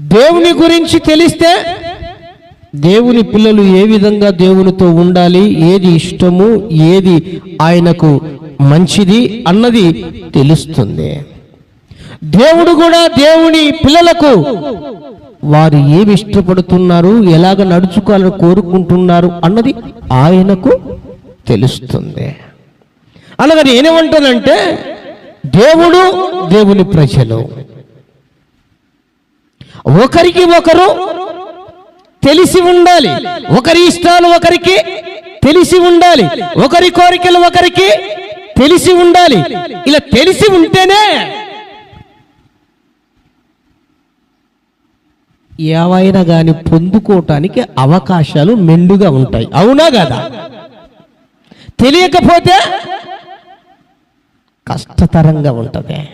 దేవుని గురించి తెలిస్తే దేవుని పిల్లలు ఏ విధంగా దేవునితో ఉండాలి ఏది ఇష్టము ఏది ఆయనకు మంచిది అన్నది తెలుస్తుంది. దేవుడు కూడా దేవుని పిల్లలకు వారు ఏమి ఇష్టపడుతున్నారు ఎలాగ నడుచుకోవాలని కోరుకుంటున్నారు అన్నది ఆయనకు తెలుస్తుంది. అనగా నేనేమంటానంటే దేవుడు దేవుని ప్రజలు. ఒకరికి ఒకరు తెలిసి ఉండాలి. ఒకరి ఇష్టాలు ఒకరికి తెలిసి ఉండాలి. ఒకరి కోరికలు ఒకరికి తెలిసి ఉండాలి. ఇలా తెలిసి ఉంటేనే ఏవైనా కానీ పొందుకోవటానికి అవకాశాలు మెండుగా ఉంటాయి. అవునా కదా? తెలియకపోతే కష్టతరంగా ఉంటుంది.